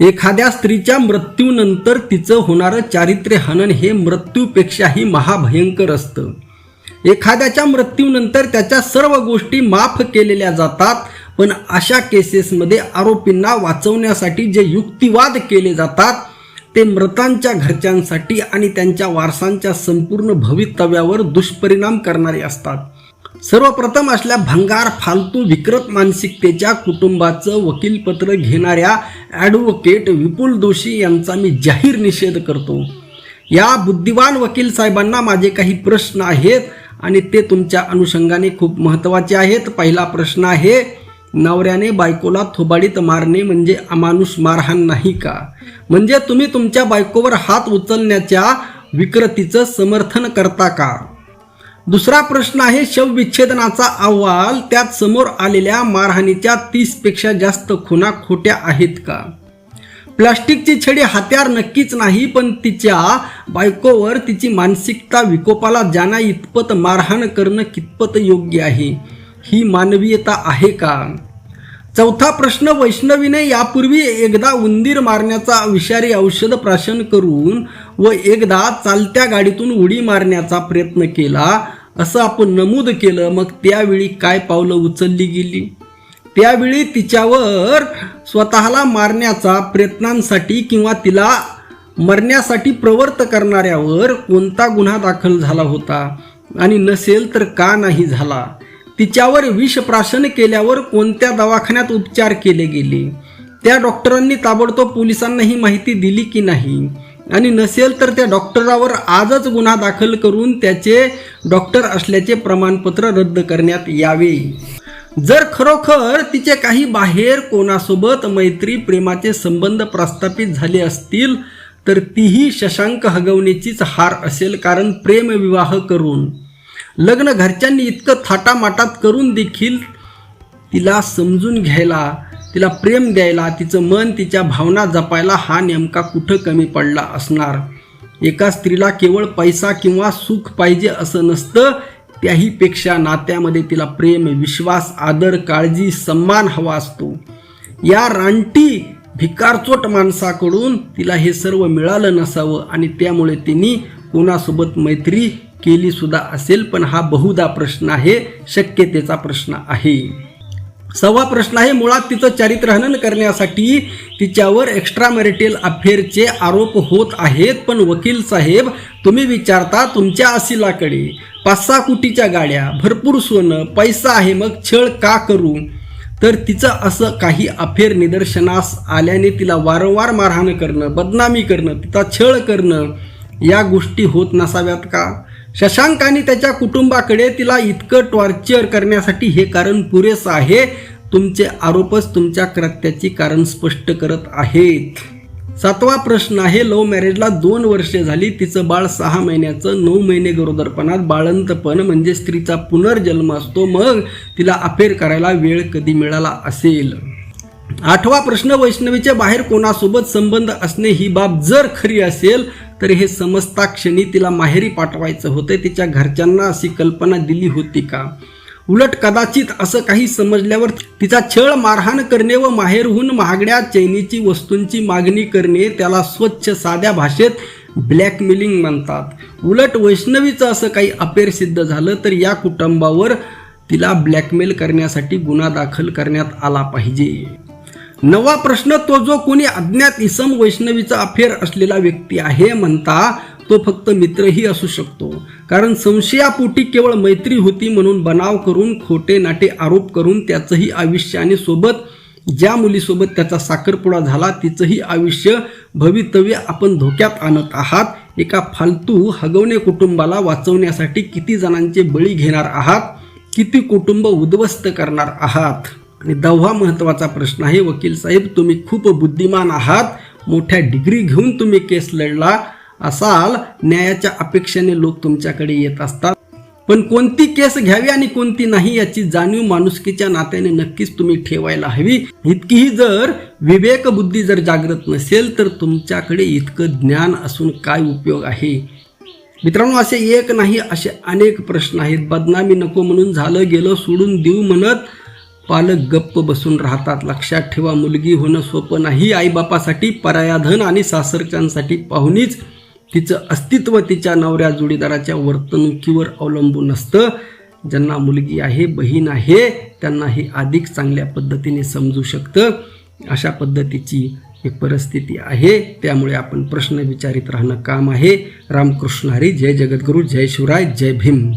एखाद्या स्त्रीच्या मृत्यूनंतर तिचं होणारं चारित्र्य हनन हे मृत्यूपेक्षाही महाभयंकर असतं. एखाद्याच्या मृत्यूनंतर त्याच्या सर्व गोष्टी माफ केलेल्या जातात पण अशा केसेसमध्ये आरोपींना वाचवण्यासाठी जे युक्तिवाद केले जातात ते मृतांच्या घरच्यांसाठी आणि त्यांच्या वारसांच्या संपूर्ण भवितव्यावर दुष्परिणाम करणारे असतात. सर्वप्रथम असल्या भंगार फालतू विकृत मानसिकतेच्या कुटुंबाचं वकीलपत्र घेणाऱ्या ॲडव्होकेट विपुल दोषी यांचा मी जाहीर निषेध करतो. या बुद्धिवान वकील साहेबांना माझे काही प्रश्न आहेत आणि ते तुमच्या अनुषंगाने खूप महत्त्वाचे आहेत. पहिला प्रश्न आहे नवऱ्याने बायकोला थोबाडीत मारणे म्हणजे अमानुष मारहाण नाही का? म्हणजे तुम्ही तुमच्या बायकोवर हात उचलण्याच्या विकृतीचं समर्थन करता का? दुसरा प्रश्न आहे शवविच्छेदनाचा अहवाल. त्यात समोर आलेल्या मारहाणीच्या तीसपेक्षा जास्त खुना खोट्या आहेत का? प्लास्टिकची छडी हत्यार नक्कीच नाही पण तिच्या बायकोवर तिची मानसिकता विकोपाला जाण्या इतपत मारहाण करणं कितपत योग्य आहे ही मानवीयता आहे का? चौथा प्रश्न वैष्णवीने यापूर्वी एकदा उंदीर मारण्याचा विषारी औषध प्राशन करून व एकदा चालत्या गाडीतून उडी मारण्याचा प्रयत्न केला. असं आपण नमूद केलं मग त्यावेळी काय पावलं उचलली गेली? त्यावेळी तिच्यावर स्वतःला मारण्याचा प्रयत्नांसाठी किंवा तिला मरण्यासाठी प्रवृत्त करणाऱ्यावर कोणता गुन्हा दाखल झाला होता? आणि नसेल तर का नाही झाला? तिच्यावर विषप्राशन केल्यावर कोणत्या दवाखान्यात उपचार केले गेले? त्या डॉक्टरांनी ताबडतोब पोलिसांना ही माहिती दिली की नाही? आणि नसेल तर त्या डॉक्टरावर आजच गुन्हा दाखल करून त्याचे डॉक्टर असल्याचे प्रमाणपत्र रद्द करण्यात यावे. जर खरोखर तिचे काही बाहेर कोणासोबत मैत्री प्रेमाचे संबंध प्रस्थापित झाले असतील तर तीही शशांक हगवण्याचीच हार असेल कारण प्रेमविवाह करून. लग्न घरच्यांनी इतकं थाटामाटात करून देखील तिला समजून घ्यायला तिला प्रेम द्यायला तिचं मन तिच्या भावना जपायला हा नेमका कुठं कमी पडला असणार? एका स्त्रीला केवळ पैसा किंवा सुख पाहिजे असं नसतं त्याहीपेक्षा नात्यामध्ये तिला प्रेम विश्वास आदर काळजी सन्मान हवा असतो. या रानटी भिकारचोट माणसाकडून तिला हे सर्व मिळालं नसावं आणि त्यामुळे तिने कोणासोबत मैत्री केली सुद्धा असेल पण हा बहुधा प्रश्न आहे शक्यतेचा प्रश्न आहे. सव्वा प्रश्न आहे मुळात तिचं चारित्र्य हनन करण्यासाठी तिच्यावर एक्स्ट्रा मॅरिटल अफेअरचे आरोप होत आहेत. पण वकील साहेब तुम्ही विचारता तुमच्या असिलाकडे पाच सहा कोटीच्या गाड्या भरपूर सोनं पैसा आहे मग छळ का करू? तर तिचं असं काही अफेअर निदर्शनास आल्याने तिला वारंवार मारहाण करणं बदनामी करणं तिचा छळ करणं या गोष्टी होत नसाव्यात का? शशांक आणि त्याच्या कुटुंबाकडे तिला इतकं टॉर्चर करण्यासाठी हे कारण पुरेसं आहे. तुमचे आरोपच तुमच्या कृत्याची कारण स्पष्ट करत आहेत. सातवा प्रश्न आहे लव्ह मॅरेजला दोन वर्षे झाली. तिचं बाळ सहा महिन्याचं नऊ महिने गरोदरपणात. बाळंतपण म्हणजे स्त्रीचा पुनर्जन्म असतो मग तिला अफेअर करायला वेळ कधी मिळाला असेल? आठवा प्रश्न वैष्णवीच्या बाहेर कोणासोबत संबंध असणे ही बाब जर खरी असेल तर हे समजता क्षणी तिला माहेरी पाठवायचं होतं. तिच्या घरच्यांना अशी कल्पना दिली होती का? उलट कदाचित असं काही समजल्यावर तिचा छळ मारहाण करणे व माहेरहून महागड्या चैनीची वस्तूंची मागणी करणे त्याला स्वच्छ साध्या भाषेत ब्लॅकमेलिंग म्हणतात. उलट वैष्णवीचं असं काही अपेर सिद्ध झालं तर या कुटुंबावर तिला ब्लॅकमेल करण्यासाठी गुन्हा दाखल करण्यात आला पाहिजे. नवा प्रश्न तो जो कोणी अज्ञात इसम वैष्णवीचा अफेअर असलेला व्यक्ती आहे म्हणता तो फक्त मित्रही असू शकतो. कारण संशयापोटी केवळ मैत्री होती म्हणून बनाव करून खोटे नाटे आरोप करून त्याचंही आयुष्य आणि सोबत ज्या मुलीसोबत त्याचा साखरपुडा झाला तिचंही आयुष्य भवितव्य आपण धोक्यात आणत आहात. एका फालतू हगवणे कुटुंबाला वाचवण्यासाठी किती जणांचे बळी घेणार आहात? किती कुटुंब उद्ध्वस्त करणार आहात? आणि दहावा महत्त्वाचा प्रश्न आहे वकील साहेब तुम्ही खूप बुद्धिमान आहात मोठ्या डिग्री घेऊन तुम्ही केस लढला असाल न्यायाच्या अपेक्षेने लोक तुमच्याकडे येत असतात. पण कोणती केस घ्यावी आणि कोणती नाही याची जाणीव माणुसकीच्या नात्याने नक्कीच तुम्ही ठेवायला हवी. इतकीही जर विवेक बुद्धी जर जागृत नसेल तर तुमच्याकडे इतकं ज्ञान असून काय उपयोग आहे? मित्रांनो असे एक नाही असे अनेक प्रश्न आहेत. बदनामी नको म्हणून झालं गेलं सोडून देऊ म्हणत पालक गप्प बसून राहतात. लक्षात ठेवा मुलगी होणं सोपं नाही. आईबापासाठी परायाधन आणि सासरच्यांसाठी पाहुणीच तिचं अस्तित्व तिच्या नवऱ्या जोडीदाराच्या वर्तणुकीवर अवलंबून असतं. ज्यांना मुलगी आहे बहीण आहे त्यांना हे अधिक चांगल्या पद्धतीने समजू शकतं. अशा पद्धतीची एक परिस्थिती आहे. त्यामुळे आपण प्रश्न विचारित राहणं काम आहे. रामकृष्ण हरी जय जगद्गुरू जय शिवराय जय भीम.